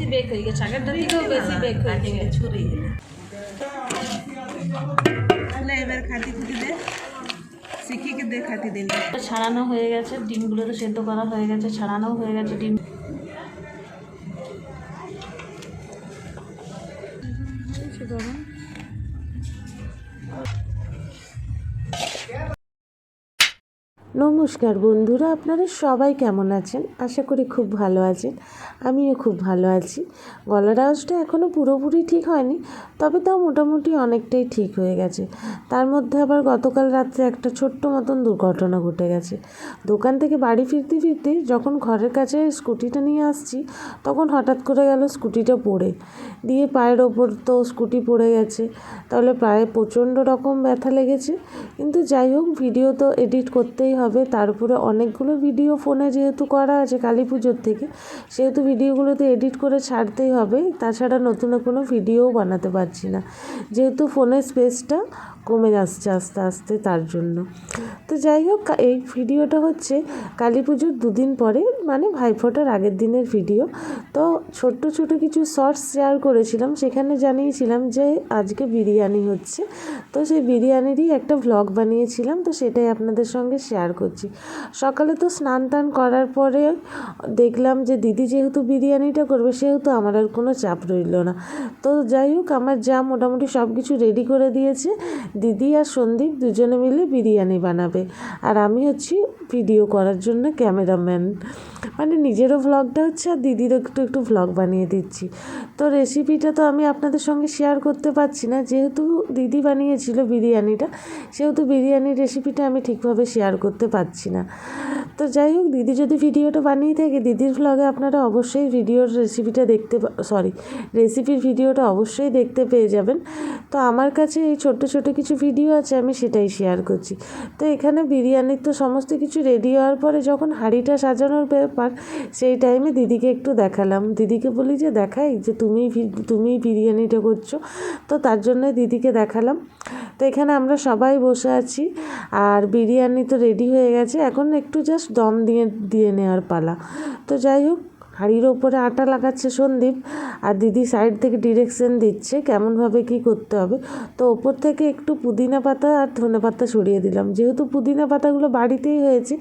বেশি বেক হয়ে গেছে আগেরটা থেকেও বেশি বেক হয়ে গেছে। ছড়িয়ে তাহলে এবার খাতি খুঁটি দে। শিখিকে দে খাতি দিলে ছাড়ানো হয়ে গেছে ডিমগুলো তো সেদ্ধ করা হয়ে গেছে ছাড়ানো হয়ে গেছে ডিম। নমস্কার বন্ধুরা, আপনারা সবাই কেমন আছেন? আশা করি খুব ভালো আছেন। আমিও খুব ভালো আছি। গলার আওয়াজটা এখনও পুরোপুরি ঠিক হয়নি, তবে তাও মোটামুটি অনেকটাই ঠিক হয়ে গেছে। তার মধ্যে আবার গতকাল রাত্রে একটা ছোট্ট মতন দুর্ঘটনা ঘটে গেছে। দোকান থেকে বাড়ি ফিরতে ফিরতে যখন ঘরের কাছে স্কুটিটা নিয়ে আসছি, তখন হঠাৎ করে গেল স্কুটিটা পড়ে। দিয়ে পায়ের ওপর তো স্কুটি পড়ে গেছে, তাহলে প্রায় প্রচণ্ড রকম ব্যথা লেগেছে। কিন্তু যাই হোক, ভিডিও তো এডিট করতেই হবে। তার উপরে অনেকগুলো ভিডিও ফোনে যেহেতু করা আছে কালী পুজোর থেকে, সেহেতু ভিডিওগুলোতে এডিট করে ছাড়তেই হবে। তাছাড়া নতুন কোনো ভিডিও বানাতে পারছি না। যেহেতু ফোনের স্পেসটা কমে যাচ্ছে আস্তে আস্তে তার জন্য। তো যাই হোক এই ভিডিওটা হচ্ছে কালী পুজোর দুদিন পরে মানে ভাইফোঁটার আগের দিনের ভিডিও। তো ছোট্ট ছোট কিছু শর্টস শেয়ার করেছিলাম, সেখানে জানিয়েছিলাম যে আজকে বিরিয়ানি হচ্ছে। তো সেই বিরিয়ানিরই একটা ভ্লগ বানিয়েছিলাম, তো সেটাই আপনাদের সঙ্গে শেয়ার করছি। সকালে তো স্নান টান করার পরে দেখলাম যে দিদি যেহেতু বিরিয়ানিটা করবে, সেহেতু আমার আর কোনো চাপ রইল না। তো যাই হোক, আমার যা মোটামুটি সব কিছু রেডি করে দিয়েছে। দিদি আর সন্দীপ দুজনে মিলে বিরিয়ানি বানাবে। আর আমি হচ্ছি ভিডিও করার জন্য ক্যামেরাম্যান মানে নিজেরও ভ্লগটা হচ্ছে আর দিদিরও একটু একটু ভ্লগ বানিয়ে দিচ্ছি। তো রেসিপিটা তো আমি আপনাদের সঙ্গে শেয়ার করতে পারছি না। যেহেতু দিদি বানিয়েছিল বিরিয়ানিটা, সেহেতু বিরিয়ানির রেসিপিটা আমি ঠিকভাবে শেয়ার করতে পারছি না। তো যাই হোক, দিদি যদি ভিডিওটা বানিয়ে থাকে, দিদির ভ্লগে আপনারা অবশ্যই ভিডিওর রেসিপিটা দেখতে সরি রেসিপির ভিডিওটা অবশ্যই দেখতে পেয়ে যাবেন। তো আমার কাছে এই ছোট্ট ছোট কিছু ভিডিও আছে, আমি সেটাই শেয়ার করছি। তো এখানে বিরিয়ানির তো সমস্ত কিছু রেডি হওয়ার পরে যখন হাঁড়িটা সাজানোর ব্যাপার। সেই টাইমে দিদিকে একটু দেখালাম। দিদিকে বলি যে, দেখাই যে তুমি তুমি বিরিয়ানিটা করছ। তো তার জন্য দিদিকে দেখালাম। তো এখানে আমরা সবাই বসে আছি। আর বিরিয়ানি তো রেডি হয়ে গেছে। এখন একটু জাস্ট দম দিয়ে দিয়ে নেওয়ার পালা। তো যাই হোক, হাঁড়ির ওপরে আটা লাগাচ্ছে সন্দীপ। আর দিদি সাইড থেকে ডিরেকশন দিচ্ছে কেমনভাবে কি করতে হবে। তো ওপর থেকে একটু পুদিনা পাতা আর ধনে পাতা সরিয়ে দিলাম। যেহেতু পুদিনা পাতাগুলো বাড়িতেই হয়েছে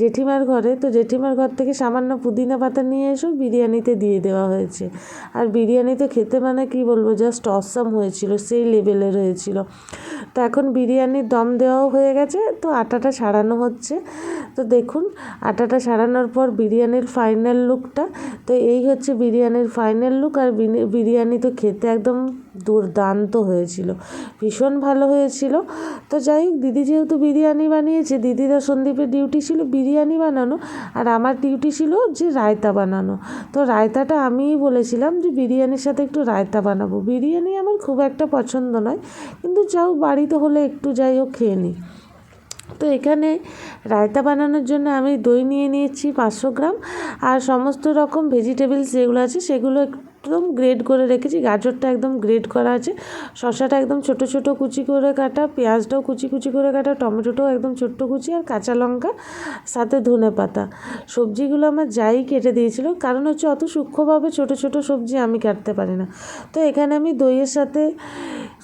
জেঠিমার ঘরে, তো জেঠিমার ঘর থেকে সামান্য পুদিনা পাতা নিয়ে এসেও বিরিয়ানিতে দিয়ে দেওয়া হয়েছে। আর বিরিয়ানিতে খেতে মানে কি বলব জাস্ট অসাম হয়েছিল, সেই লেভেলের হয়েছিল। তো এখন বিরিয়ানির দম দেওয়াও হয়ে গেছে, তো আটাটা সারানো হচ্ছে। তো দেখুন, আটাটা সারানোর পর বিরিয়ানির ফাইনাল লুকটা তো এই হচ্ছে বিরিয়ানির ফাইনাল লুক আর বিনি- বিরিয়ানি তো খেতে একদম দুর্দান্ত হয়েছিল। ভীষণ ভালো হয়েছিল। তো যাই হোক, দিদি যেহেতু বিরিয়ানি বানিয়েছে, দিদির আর সন্দীপের ডিউটি ছিল বিরিয়ানি বানানো আর আমার ডিউটি ছিল যে রায়তা বানানো। তো রায়তাটা আমিই বলেছিলাম যে বিরিয়ানির সাথে একটু রায়তা বানাবো। বিরিয়ানি আমার খুব একটা পছন্দ নয়, কিন্তু যাও বাড়িতে হলে একটু যাই হোক খেয়ে নিই তো এখানে রায়তা বানানোর জন্য আমি দই নিয়ে নিয়েছি পাঁচশো গ্রাম আর সমস্ত রকম ভেজিটেবলস যেগুলো আছে সেগুলো একদম গ্রেড করে রেখেছি। গাজরটা একদম গ্রেড করা আছে। শশাটা একদম ছোট ছোট কুচি করে কাটা, পেঁয়াজটাও কুচি কুচি করে কাটা, টমেটোটাও একদম ছোট্ট কুচি আর কাঁচা লঙ্কা, সাথে ধনে পাতা। সবজিগুলো আমার যাই কেটে দিয়েছিল। কারণ হচ্ছে অত সূক্ষ্মভাবে ছোট ছোট সবজি আমি কাটতে পারি না। তো এখানে আমি দইয়ের সাথে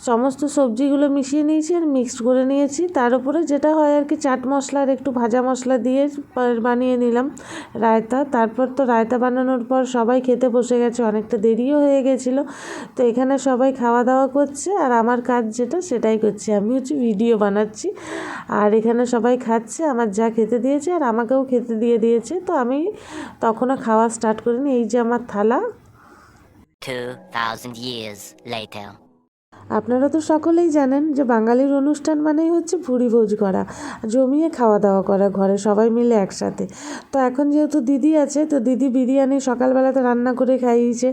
সমস্ত সবজিগুলো মিশিয়ে নিয়েছি আর মিক্সড করে নিয়েছি। তার উপরে যেটা হয় আর কি চাট মশলা আর একটু ভাজা মশলা দিয়ে বানিয়ে নিলাম রায়তা। তারপর তো রায়তা বানানোর পর সবাই খেতে বসে গেছে অনেকটা দেরিও হয়ে গেছিল। তো এখানে সবাই খাওয়া দাওয়া করছে আর আমার কাজ যেটা সেটাই করছি। আমি হচ্ছে ভিডিও বানাচ্ছি। আর এখানে সবাই খাচ্ছে আমার যা খেতে দিয়েছে আর আমাকেও খেতে দিয়ে দিয়েছে। তো আমি তখনও খাওয়া স্টার্ট করিনি এই যে আমার থালা। 2,000 years later. আপনারা তো সকলেই জানেন যে বাঙালির অনুষ্ঠান মানেই হচ্ছে ভুরি ভোজ করা, জমিয়ে খাওয়া দাওয়া করা, ঘরে সবাই মিলে একসাথে। তো এখন যেহেতু দিদি আছে, তো দিদি বিরিয়ানি সকালবেলাতে রান্না করে খাইয়েছে,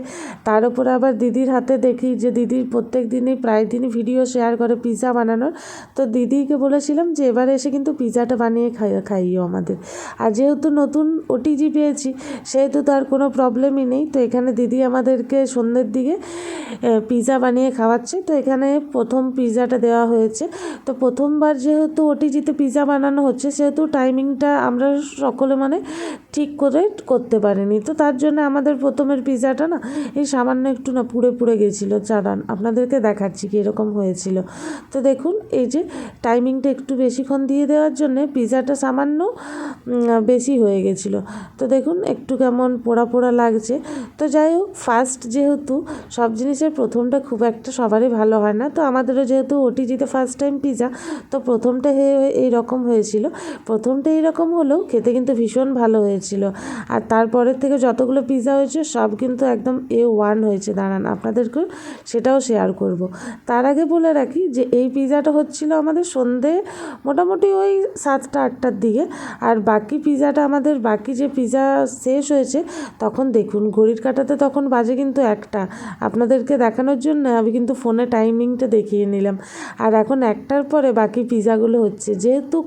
তার উপরে আবার দিদির হাতে দেখি যে দিদি প্রত্যেক দিনই প্রায় দিনই ভিডিও শেয়ার করে পিৎজা বানানোর। তো দিদিকে বলেছিলাম যে এবারে এসে কিন্তু পিৎজাটা বানিয়ে খাই, খাইও আমাদের। আর যেহেতু নতুন ওটিজি পেয়েছি, সেহেতু তার কোনো প্রবলেমই নেই। তো এখানে দিদি আমাদেরকে সন্ধ্যের দিকে পিৎজা বানিয়ে খাওয়াচ্ছে। তো এখানে প্রথম পিৎজাটা দেওয়া হয়েছে। তো প্রথমবার যেহেতু ওটিজিতে পিৎজা বানানো হচ্ছে, সেহেতু টাইমিংটা আমরা সকলে মানে ঠিক করে করতে পারেনি। তো তার জন্য আমাদের প্রথমের পিৎজাটা না এই সামান্য একটু না পুড়ে পুড়ে গেছিল চারান আপনাদেরকে দেখাচ্ছি কীরকম হয়েছিল। তো দেখুন, এই যে টাইমিংটা একটু বেশিক্ষণ দিয়ে দেওয়ার জন্যে পিৎজাটা সামান্য বেশি হয়ে গেছিল। তো দেখুন, একটু কেমন পোড়া পোড়া লাগছে। তো যাই হোক ফার্স্ট যেহেতু সব জিনিসের প্রথমটা খুব একটা সবারই ভালো হয় না। তো আমাদেরও যেহেতু ওটিজিতে ফার্স্ট টাইম পিৎজা তো প্রথমটা হয়ে এই রকম হয়েছিল। প্রথমটা এইরকম হলেও খেতে কিন্তু ভীষণ ভালো হয়েছিল। আর তারপরের থেকে যতগুলো পিৎজা হয়েছে, সব কিন্তু একদম এ ওয়ান হয়েছে। দাঁড়ান আপনাদেরকে সেটাও শেয়ার করব। তার আগে বলে রাখি যে, এই পিৎজাটা হচ্ছিল আমাদের সন্ধে মোটামুটি ওই সাতটা, আটটার দিকে। আর বাকি পিৎজাটা আমাদের বাকি যে পিৎজা শেষ হয়েছে, তখন দেখুন, ঘড়ির কাটাতে তখন বাজে কিন্তু একটা। আপনাদেরকে দেখানোর জন্য আমি কিন্তু ফোনে টাইমিংটা দেখিয়ে নিলাম। আর এখন একটার পরে বাকি পিৎজাগুলো হচ্ছে। যেহেতু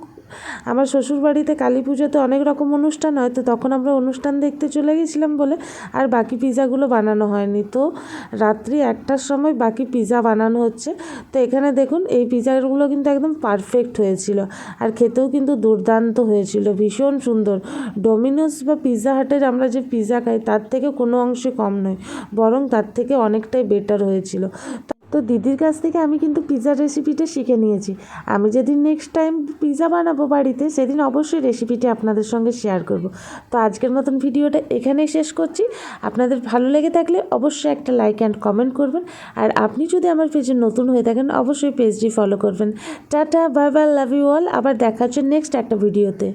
আমার শ্বশুরবাড়িতে কালী পুজোতে অনেক রকম অনুষ্ঠান হয়, তো তখন আমরা অনুষ্ঠান দেখতে চলে গেছিলাম বলে আর বাকি পিৎজাগুলো বানানো হয়নি। তো রাত্রি একটার সময় বাকি পিৎজা বানানো হচ্ছে। তো এখানে দেখুন, এই পিৎজাগুলো কিন্তু একদম পারফেক্ট হয়েছিল। আর খেতেও কিন্তু দুর্দান্ত হয়েছিল, ভীষণ সুন্দর। ডোমিনোস বা পিৎজা হাটের আমরা যে পিৎজা খাই, তার থেকে কোনো অংশে কম নয়, বরং তার থেকে অনেকটাই বেটার হয়েছিল। তো দিদির কাছ থেকে আমি কিন্তু পিৎজার রেসিপিটা শিখে নিয়েছি। আমি যেদিন নেক্সট টাইম পিৎজা বানাবো বাড়িতে, সেদিন অবশ্যই রেসিপিটি আপনাদের সঙ্গে শেয়ার করব। তো আজকের মতন ভিডিওটা এখানেই শেষ করছি। আপনাদের ভালো লেগে থাকলে অবশ্যই একটা লাইক অ্যান্ড কমেন্ট করবেন। আর আপনি যদি আমার পেজে নতুন হয়ে থাকেন, অবশ্যই পেজটি ফলো করবেন। Tata bye bye love you all আবার দেখা হচ্ছে নেক্সট একটা ভিডিওতে।